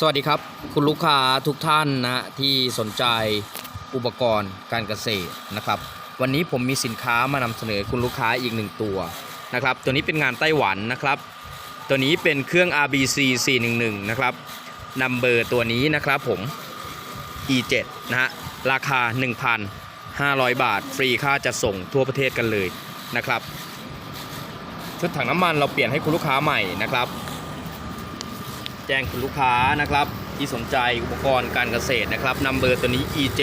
สวัสดีครับ คุณลูกค้าทุกท่านนะที่สนใจอุปกรณ์การเกษตรนะครับ วันนี้ผมมีสินค้ามานำเสนอคุณลูกค้าอีกหนึ่งตัวนะครับ ตัวนี้เป็นงานไต้หวันนะครับ ตัวนี้เป็นเครื่อง RBC 411นะครับนัมเบอร์ตัวนี้นะครับผม E7 นะฮะราคา 1,500 บาท ฟรีค่าจะส่งทั่วประเทศกันเลยนะครับชุดถังน้ำมันเราเปลี่ยนให้คุณลูกค้าใหม่นะครับ แจ้งคุณลูกค้านะครับ ที่สนใจอุปกรณ์การเกษตรนะครับนัมเบอร์ตัวนี้ E7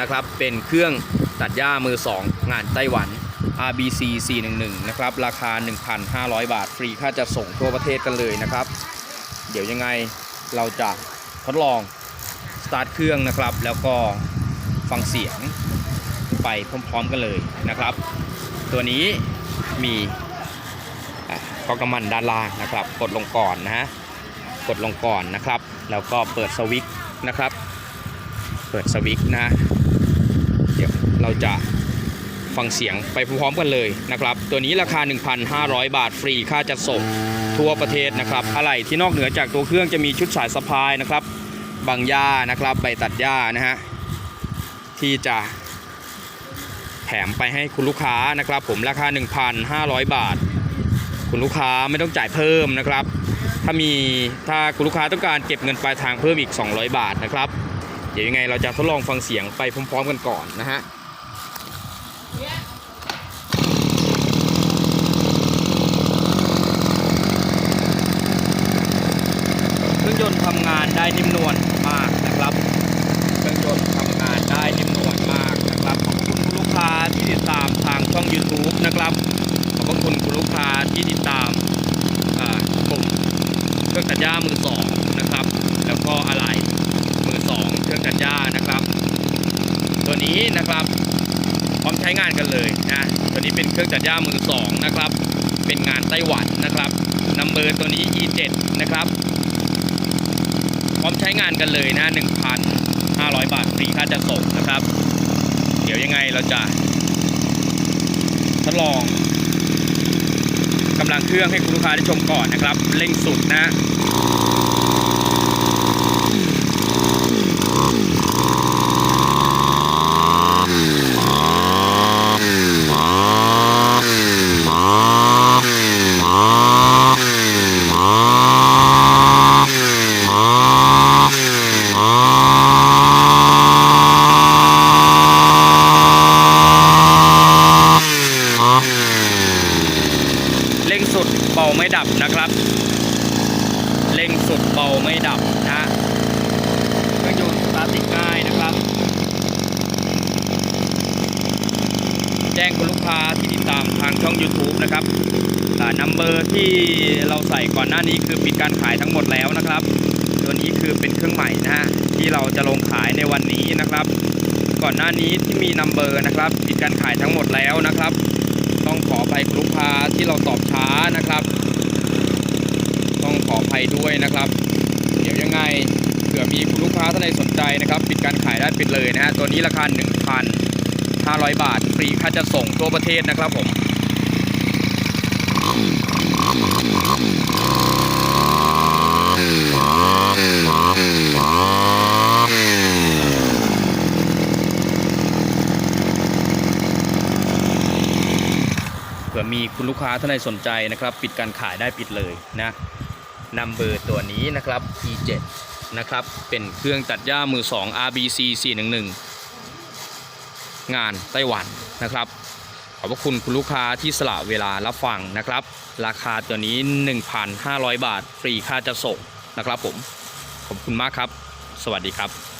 นะครับเป็นเครื่องตัดหญ้ามือ 2 งานไต้หวัน RBC 411นะครับราคา 1,500 บาท ฟรีค่าจะส่งทั่วประเทศกันเลยนะครับ เดี๋ยวยังไงเราจะทดลองสตาร์ทเครื่องนะครับ แล้วก็ฟังเสียงไปพร้อมๆกันเลยนะครับ ตัวนี้มีอะกอกำมันด้านล่างนะครับ กดลงก่อนนะฮะ กดลงก่อนนะครับ แล้วก็เปิดสวิตช์นะครับ เปิดสวิตช์นะ เดี๋ยวเราจะฟังเสียงไปพร้อมกันเลยนะครับ ตัวนี้ราคา 1,500 บาทฟรีค่าจัดส่งทั่วประเทศนะครับอะไรที่นอกเหนือจากตัวเครื่องจะมีชุดสายสะพายนะครับบางหญ้านะครับใบตัดหญ้านะฮะที่จะแถมไปให้คุณลูกค้านะครับ ผมราคา 1,500 บาท คุณลูกค้าไม่ต้องจ่ายเพิ่มนะครับ ถ้ามีถ้าคุณลูกค้าต้องการเก็บเงินปลายทางเพิ่มอีก 200 บาทนะครับ เดี๋ยวยังไงเราจะทดลองฟังเสียงไปพร้อม ๆ กันก่อนนะฮะเครื่องยนต์ทำงานได้นิ่มนวลมากนะครับเครื่องยนต์ทำงานได้นิ่มนวลมากนะครับขอบคุณคุณลูกค้าที่ติดตามทางช่อง YouTube นะครับขอบคุณคุณลูกค้าที่ติดตาม เครื่องตัดหญ้ามือสองนะครับ แล้วก็อะไหล่มือสองเครื่องตัดหญ้านะครับ ตัวนี้นะครับพร้อมใช้งานกันเลยนะตัวนี้เป็นเครื่องตัดหญ้ามือสองนะครับ เป็นงานไต้หวันนะครับนัมเบอร์ตัวนี้ E7 นะครับ พร้อมใช้งานกันเลยนะ 1,500 บาทฟรีค่าจะส่งนะครับ เดี๋ยวยังไงเราจะทดลอง กำลังเครื่องให้คุณลูกค้าได้ชมก่อนนะครับ เร่งสุดนะ เร่งสุดเบา ไม่ดับนะครับ เร่งสุดเบาไม่ดับนะเครื่องยนต์สตาร์ทติดง่ายนะครับ แจ้งคุณลูกค้าที่ติดตามทางช่อง YouTube นะครับนัมเบอร์ที่เราใส่ก่อนหน้านี้คือปิดการขายทั้งหมดแล้วนะครับ ตัวนี้คือเป็นเครื่องใหม่นะฮะที่เราจะลงขายในวันนี้นะครับ ก่อนหน้านี้ที่มีนัมเบอร์นะครับปิดการขายทั้งหมดแล้วนะครับ ต้องขออภัยคุณลูกค้าที่เราตอบช้านะครับ ออภัยด้วยนะครับ เดี๋ยวยังไงเผื่อมีคุณลูกค้าท่านใดสนใจนะครับ ปิดการขายได้ปิดเลยนะฮะตัวนี้ราคา 1,500 บาท ฟรีค่าจะส่งทั่วประเทศนะครับผมเผื่อมีคุณลูกค้าท่านใดสนใจนะครับ ปิดการขายได้ปิดเลยนะ นัมเบอร์ตัวนี้นะครับ E7 นะครับ เป็นเครื่องตัดหญ้ามือ 2 RBC 411 งานไต้หวันนะครับ ขอบพระคุณคุณลูกค้าที่สละเวลารับฟังนะครับ ราคาตัวนี้ 1,500 บาท ฟรีค่าจะส่งนะครับผม ขอบคุณมากครับ สวัสดีครับ